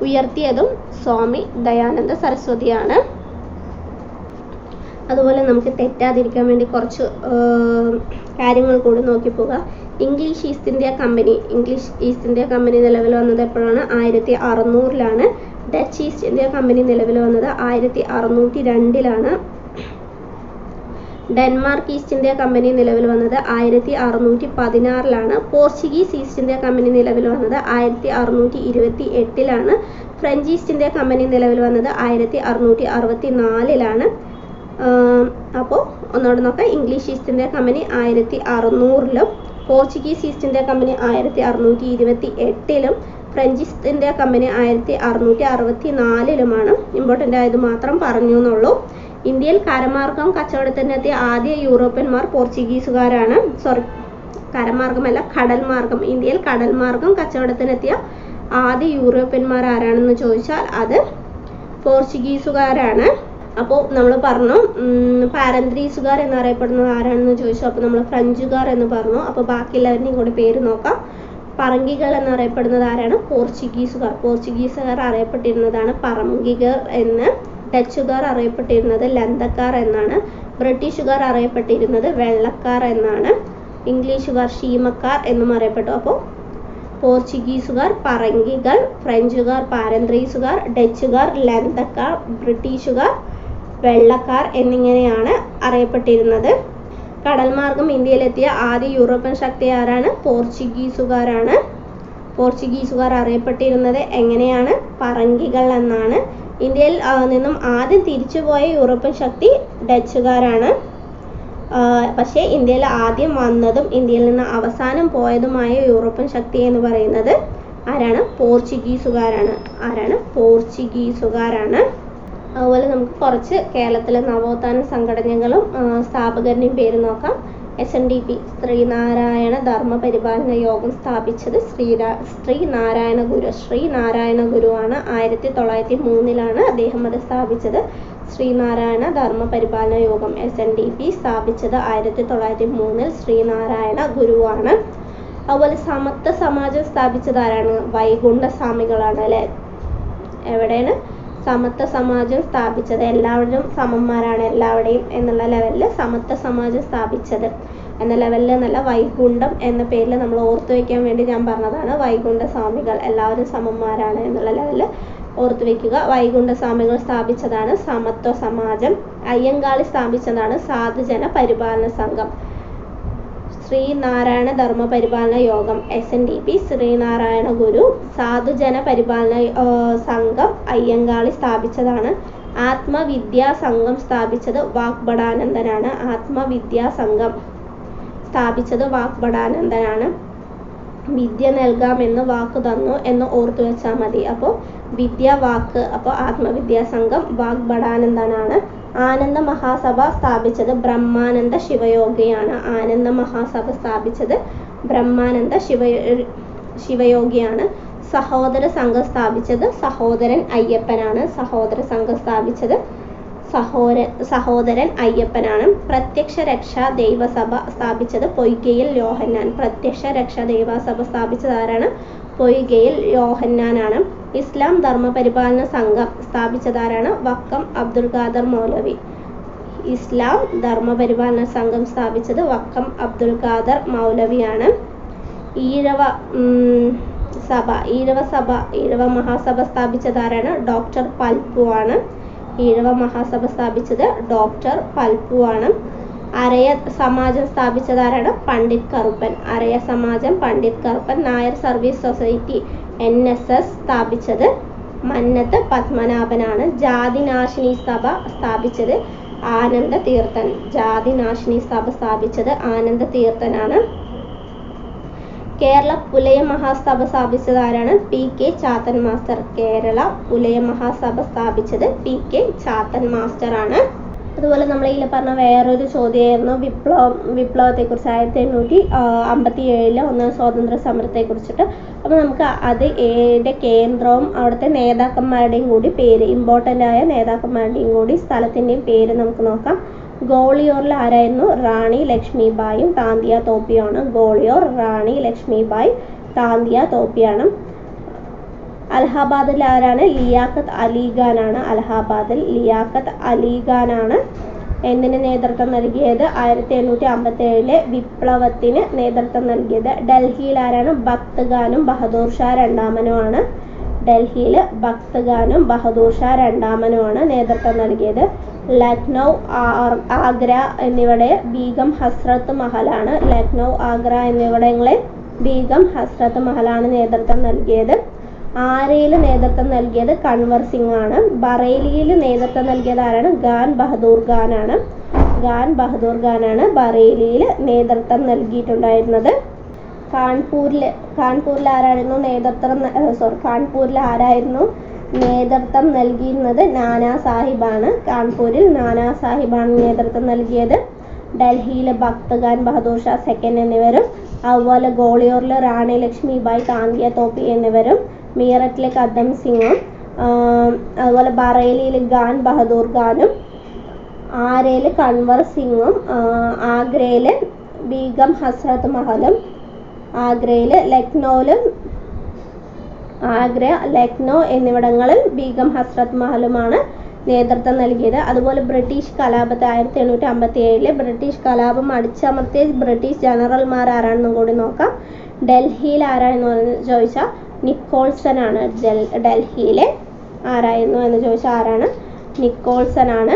ഉയർത്തിയതും സ്വാമി ദയാനന്ദ സരസ്വതിയാണ്. അതുപോലെ നമുക്ക് തെറ്റാതിരിക്കാൻ വേണ്ടി കുറച്ച് കാര്യങ്ങൾ കൂടി നോക്കി പോകാം. English East India company English East India company നിലവിൽ വന്നത് എപ്പോഴാണ്? ആയിരത്തി അറുന്നൂറിലാണ്. ഡച്ച് ഈസ്റ്റ് ഇന്ത്യ കമ്പനി നിലവിൽ വന്നത് ആയിരത്തി അറുന്നൂറ്റി രണ്ടിലാണ് ഡെൻമാർക്ക് ഈസ്റ്റ് ഇന്ത്യ കമ്പനി നിലവിൽ വന്നത് ആയിരത്തി അറുന്നൂറ്റി പതിനാറിലാണ് പോർച്ചുഗീസ് ഈസ്റ്റ് ഇന്ത്യ കമ്പനി നിലവിൽ വന്നത് ആയിരത്തി അറുന്നൂറ്റി ഇരുപത്തി എട്ടിലാണ് ഫ്രഞ്ച് ഈസ്റ്റ് ഇന്ത്യ കമ്പനി നിലവിൽ വന്നത് ആയിരത്തി അറുന്നൂറ്റി അറുപത്തി നാലിലാണ് അപ്പോൾ ഒന്നുകൂടെ നോക്കാം. ഇംഗ്ലീഷ് ഈസ്റ്റ് ഇന്ത്യ കമ്പനി ആയിരത്തി അറുന്നൂറിലും പോർച്ചുഗീസ് ഈസ്റ്റ് ഇന്ത്യ കമ്പനി ആയിരത്തി അറുന്നൂറ്റി ഇരുപത്തി എട്ടിലും ഫ്രഞ്ച് ഈസ്റ്റ് ഇന്ത്യ കമ്പനി ആയിരത്തി അറുന്നൂറ്റി അറുപത്തി നാലിലുമാണ് ഇമ്പോർട്ടന്റ് ആയത് മാത്രം പറഞ്ഞു എന്നുള്ളൂ ഇന്ത്യയിൽ കരമാർഗം കച്ചവടത്തിനെത്തിയ ആദ്യ യൂറോപ്യന്മാർ പോർച്ചുഗീസുകാരാണ്. സോറി കരമാർഗമല്ല കടൽ മാർഗം ഇന്ത്യയിൽ കടൽ മാർഗം കച്ചവടത്തിനെത്തിയ ആദ്യ യൂറോപ്യന്മാർ ആരാണെന്ന് ചോദിച്ചാൽ അത് പോർച്ചുഗീസുകാരാണ്. അപ്പോൾ നമ്മൾ പറഞ്ഞു പാരന്ത്രീസുകാർ എന്നറിയപ്പെടുന്നത് ആരാണെന്ന് ചോദിച്ചു. അപ്പോൾ നമ്മൾ ഫ്രഞ്ചുകാർ എന്ന് പറഞ്ഞു. അപ്പോൾ ബാക്കിയുള്ളവരുടെയും കൂടെ പേര് നോക്കാം. പറങ്കികൾ എന്നറിയപ്പെടുന്നത് ആരാണ്? പോർച്ചുഗീസുകാർ. പോർച്ചുഗീസുകാർ അറിയപ്പെട്ടിരുന്നതാണ് പറങ്കികൾ എന്ന്. ഡച്ചുകാർ അറിയപ്പെട്ടിരുന്നത് ലന്തക്കാർ എന്നാണ്. ബ്രിട്ടീഷുകാർ അറിയപ്പെട്ടിരുന്നത് വെള്ളക്കാർ എന്നാണ്. ഇംഗ്ലീഷുകാർ ഷീമക്കാർ എന്നും അറിയപ്പെട്ടു. അപ്പോൾ പോർച്ചുഗീസുകാർ പറങ്കികൾ ഫ്രഞ്ചുകാർ പാരന്ത്രീസുകാർ ഡച്ചുകാർ ലന്തക്കാർ ബ്രിട്ടീഷുകാർ വെള്ളക്കാർ എന്നിങ്ങനെയാണ് അറിയപ്പെട്ടിരുന്നത്. കടൽ മാർഗം ഇന്ത്യയിലെത്തിയ ആദ്യ യൂറോപ്യൻ ശക്തി ആരാണ്? പോർച്ചുഗീസുകാരാണ്. പോർച്ചുഗീസുകാർ അറിയപ്പെട്ടിരുന്നത് എങ്ങനെയാണ്? പറങ്കികൾ എന്നാണ്. ഇന്ത്യയിൽ നിന്നും ആദ്യം തിരിച്ചുപോയ യൂറോപ്യൻ ശക്തി ഡച്ചുകാരാണ്. പക്ഷേ ഇന്ത്യയിൽ ആദ്യം വന്നതും ഇന്ത്യയിൽ നിന്ന് അവസാനം പോയതുമായ യൂറോപ്യൻ ശക്തി എന്ന് പറയുന്നത് ആരാണ്? പോർച്ചുഗീസുകാരാണ്. ആരാണ്? പോർച്ചുഗീസുകാരാണ്. അതുപോലെ നമുക്ക് കുറച്ച് കേരളത്തിലെ നവോത്ഥാന സംഘടനകളും സ്ഥാപകരുടെയും പേര് നോക്കാം. S N D P Sreenarayana Dharma Paripalana യോഗം സ്ഥാപിച്ചത് ശ്രീരാ ശ്രീനാരായണ ഗുരു ശ്രീനാരായണ ഗുരുവാണ് ആയിരത്തി തൊള്ളായിരത്തി മൂന്നിലാണ് അദ്ദേഹം അത് സ്ഥാപിച്ചത്. Sreenarayana Dharma Paripalana Yogam S N D P സ്ഥാപിച്ചത് ആയിരത്തി തൊള്ളായിരത്തി മൂന്നിൽ ശ്രീനാരായണ ഗുരുവാണ് അതുപോലെ സമത്വ സമാജം സ്ഥാപിച്ചത് ആരാണ്? വൈകുണ്ഠ സ്വാമികളാണ് അല്ലെ? എവിടെയാണ്? സമത്വ സമാജം സ്ഥാപിച്ചത്. എല്ലാവരും സമന്മാരാണ് എല്ലാവരുടെയും എന്നുള്ള ലെവലിൽ സമത്വ സമാജം സ്ഥാപിച്ചത്. എന്ന ലെവലിൽ നല്ല വൈകുണ്ഠം എന്ന പേരിൽ നമ്മൾ ഓർത്തു വെക്കാൻ വേണ്ടി ഞാൻ പറഞ്ഞതാണ് വൈകുണ്ഠ സ്വാമികൾ. എല്ലാവരും സമന്മാരാണ് എന്നുള്ള ലെവലിൽ ഓർത്തു വെക്കുക. വൈകുണ്ഠ സ്വാമികൾ സ്ഥാപിച്ചതാണ് സമത്വ സമാജം. അയ്യങ്കാളി സ്ഥാപിച്ചതാണ് സാധുജന പരിപാലന സംഘം. Sreenarayana Dharma Paripalana Yogam S N D P Sreenarayana Guru Sadhujana Paripalana Sangham Ayyankali സ്ഥാപിച്ചതാണ്. ആത്മവിദ്യാ സംഘം സ്ഥാപിച്ചത് വാഗ്ബടാനന്ദനാണ് ആത്മവിദ്യാ സംഘം സ്ഥാപിച്ചത് വാഗ്ബടാനന്ദനാണ് വിദ്യ നൽകാമെന്ന് വാക്ക് തന്നു എന്ന് ഓർത്തു വെച്ചാൽ മതി. അപ്പോൾ വിദ്യ വാക്ക് അപ്പോൾ ആത്മവിദ്യാ സംഘം വാഗ്ബടാനന്ദനാണ് ആനന്ദ മഹാസഭ സ്ഥാപിച്ചത് ബ്രഹ്മാനന്ദ ശിവയോഗിയാണ്. ആനന്ദ മഹാസഭ സ്ഥാപിച്ചത് ബ്രഹ്മാനന്ദ ശിവ ശിവയോഗിയാണ്. സഹോദര സംഘം സ്ഥാപിച്ചത് സഹോദരൻ അയ്യപ്പനാണ്. സഹോദര സംഘം സ്ഥാപിച്ചത് സഹോര സഹോദരൻ അയ്യപ്പനാണ്. പ്രത്യക്ഷ രക്ഷാ ദൈവസഭ സ്ഥാപിച്ചത് പൊയ്കയിൽ ലോഹന്നാൻ പ്രത്യക്ഷ രക്ഷാ ദൈവസഭ സ്ഥാപിച്ചത് ആരാണ്? പൊയ്കയിൽ യോഹന്നാനാണ്. ഇസ്ലാം ധർമ്മ പരിപാലന സംഘം സ്ഥാപിച്ചതാരാണ്? വക്കം അബ്ദുൽ ഖാദർ മൗലവി. ഇസ്ലാം ധർമ്മ പരിപാലന സംഘം സ്ഥാപിച്ചത് വക്കം അബ്ദുൽ ഖാദർ മൗലവിയാണ്. ഈഴവ സഭ ഈഴവ സഭ ഈഴവ മഹാസഭ സ്ഥാപിച്ചതാരാണ്? ഡോക്ടർ പൽപ്പു ആണ്. ഈഴവ മഹാസഭ സ്ഥാപിച്ചത് ഡോക്ടർ പൽപ്പു ആണ്. Araya Samajam സ്ഥാപിച്ചതാരാണ്? Pandit Karuppan. Araya Samajam Pandit Karuppan Nair service society N S S സ്ഥാപിച്ചത് മന്നത്ത് പത്മനാഭനാണ്. ജാതിനാശിനി സഭ സ്ഥാപിച്ചത് ആനന്ദ തീർത്ഥൻ. ജാതിനാശിനി സഭ സ്ഥാപിച്ചത് ആനന്ദ തീർത്ഥനാണ്. കേരള പുലയ മഹാസഭ സ്ഥാപിച്ചത് ആരാണ് P K Chathan master. Kerala Pulaya Mahasabha സ്ഥാപിച്ചത് പി കെ ചാത്തൻ മാസ്റ്റർ ആണ് അതുപോലെ നമ്മൾ ഇതിൽ പറഞ്ഞ വേറൊരു ചോദ്യമായിരുന്നു. വിപ്ലവം വിപ്ലവത്തെക്കുറിച്ച് ആയിരത്തി എണ്ണൂറ്റി അമ്പത്തി ഏഴിലെ ഒന്നാം സ്വാതന്ത്ര്യ സമരത്തെ കുറിച്ചിട്ട് അപ്പോൾ നമുക്ക് അത് ഏടെ കേന്ദ്രവും അവിടുത്തെ നേതാക്കന്മാരുടെയും കൂടി പേര് ഇമ്പോർട്ടന്റ് ആയ നേതാക്കന്മാരുടെയും കൂടി സ്ഥലത്തിന്റെയും പേര് നമുക്ക് നോക്കാം. ഗോളിയോറിൽ ആരായിരുന്നു? റാണി ലക്ഷ്മിബായും താന്തിയ തോപ്പിയുമാണ് ഗോളിയോർ റാണി ലക്ഷ്മിബായ് താന്തിയ തോപ്പിയാണ്. അലഹാബാദിൽ ആരാണ്? ലിയാഖത്ത് അലി ഖാനാണ്. അലഹാബാദിൽ ലിയാഖത്ത് അലി ഖാനാണ് എന്തിന് നേതൃത്വം നൽകിയത്. ആയിരത്തി എണ്ണൂറ്റി അമ്പത്തി ഏഴിലെ വിപ്ലവത്തിന് നേതൃത്വം നൽകിയത്. ഡൽഹിയിൽ ആരാണ്? ഭക്ത് ഖാനും ബഹദൂർ ഷാ രണ്ടാമനുമാണ്. ഡൽഹിയിൽ ഭക്ത് ഖാനും ബഹദൂർ ഷാ രണ്ടാമനുമാണ് നേതൃത്വം നൽകിയത്. ലക്നൗ ആഗ്ര എന്നിവിടെ ബീഗം ഹസ്രത്ത് മഹലാണ്. ലക്നൗ ആഗ്ര എന്നിവിടങ്ങളിൽ ബീഗം ഹസ്രത്ത് മഹലാണ് നേതൃത്വം നൽകിയത്. ആരയിൽ നേതൃത്വം നൽകിയത് കൺവർ സിംഗ് ആണ് ബറേലിയിൽ നേതൃത്വം നൽകിയത് ആരാണ്? ഖാൻ ബഹദൂർ ഖാൻ ആണ്. ഖാൻ ബഹദൂർ ഖാൻ ആണ് ബറേലിയിൽ നേതൃത്വം നൽകിയിട്ടുണ്ടായിരുന്നത്. കാൺപൂരിൽ കാൺപൂരിൽ ആരായിരുന്നു നേതൃത്വം സോറി കാൺപൂരിൽ ആരായിരുന്നു നേതൃത്വം നൽകിയിരുന്നത്? നാനാ സാഹിബാണ്. കാൺപൂരിൽ നാനാ സാഹിബാണ് നേതൃത്വം നൽകിയത്. ഡൽഹിയിലെ ഭക്ത് ഖാൻ ബഹദൂർ ഷാ സെക്കൻഡ് എന്നിവരും അതുപോലെ ഗോളിയോറിലെ റാണി ലക്ഷ്മിബായ് താന്തിയ തോപ്പി എന്നിവരും മീററ്റിലെ കദം സിംഗും അതുപോലെ ബറേലിയിൽ ഖാൻ ബഹദൂർ ഖാനും ആരയിൽ കൺവർ സിംഗും ആ, ആഗ്രയിൽ ബീഗം ഹസ്രത്ത് മഹലും ആഗ്രയിലെ ലക്നൗലും ആഗ്ര ലക്നൗ എന്നിവിടങ്ങളിൽ ബീഗം ഹസ്രത്ത് മഹലുമാണ് നേതൃത്വം നൽകിയത്. അതുപോലെ ബ്രിട്ടീഷ് കലാപത്തെ ആയിരത്തി എണ്ണൂറ്റി അമ്പത്തി ഏഴിലെ ബ്രിട്ടീഷ് കലാപം അടിച്ചമർത്തിയ ബ്രിട്ടീഷ് ജനറൽമാർ ആരാണെന്നും കൂടി നോക്കാം. ഡൽഹിയിൽ ആരാണെന്ന് ചോദിച്ചാൽ നിക്കോൾസൺ ആണ് ഡൽഹിയിലെ ആരായിരുന്നു എന്ന് ചോദിച്ചാൽ ആരാണ്? നിക്കോൾസൺ ആണ്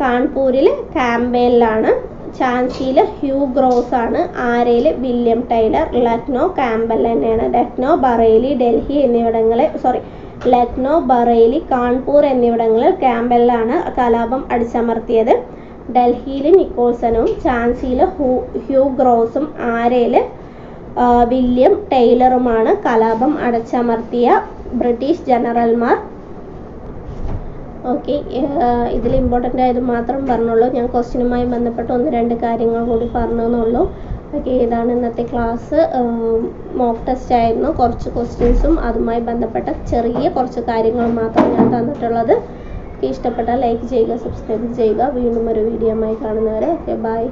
കാൺപൂരിലെ കാമ്പേലിലാണ് ചാൻസിയിലെ ഹ്യൂ ഗ്രോസ് ആണ് ആരയിൽ വില്യം ടൈലർ. ലക്നോ കാമ്പൽ തന്നെയാണ്. ലക്നോ ബറേലി ഡൽഹി എന്നിവിടങ്ങളിൽ സോറി ലക്നോ ബറേലി കാൺപൂർ എന്നിവിടങ്ങളിൽ ക്യാമ്പലിലാണ് കലാപം അടിച്ചമർത്തിയത്. ഡൽഹിയിലെ നിക്കോൾസനും ഝാൻസിയിൽ ഹ്യൂ ഗ്രോസും ആരയിൽ ആ, വില്യം ടൈലറുമാണ് കലാപം അടച്ചമർത്തിയ ബ്രിട്ടീഷ് ജനറൽമാർ. ഓക്കെ ഇതിൽ ഇമ്പോർട്ടന്റ് ആയത് മാത്രം പറഞ്ഞുള്ളൂ. ഞാൻ ക്വസ്റ്റിനുമായി ബന്ധപ്പെട്ട് ഒന്ന് രണ്ട് കാര്യങ്ങൾ കൂടി പറഞ്ഞെന്നുള്ളൂ. ഓക്കെ ഇതാണ് ഇന്നത്തെ ക്ലാസ്. മോക്ക് ടെസ്റ്റ് ആയിരുന്നു. കുറച്ച് ക്വസ്റ്റ്യൻസും അതുമായി ബന്ധപ്പെട്ട ചെറിയ കുറച്ച് കാര്യങ്ങൾ മാത്രം ഞാൻ തന്നിട്ടുള്ളത്. ഇഷ്ടപ്പെട്ടാൽ ലൈക്ക് ചെയ്യുക സബ്സ്ക്രൈബ് ചെയ്യുക. വീണ്ടും ഒരു വീഡിയോ ആയി കാണുന്നവരെ. Okay bye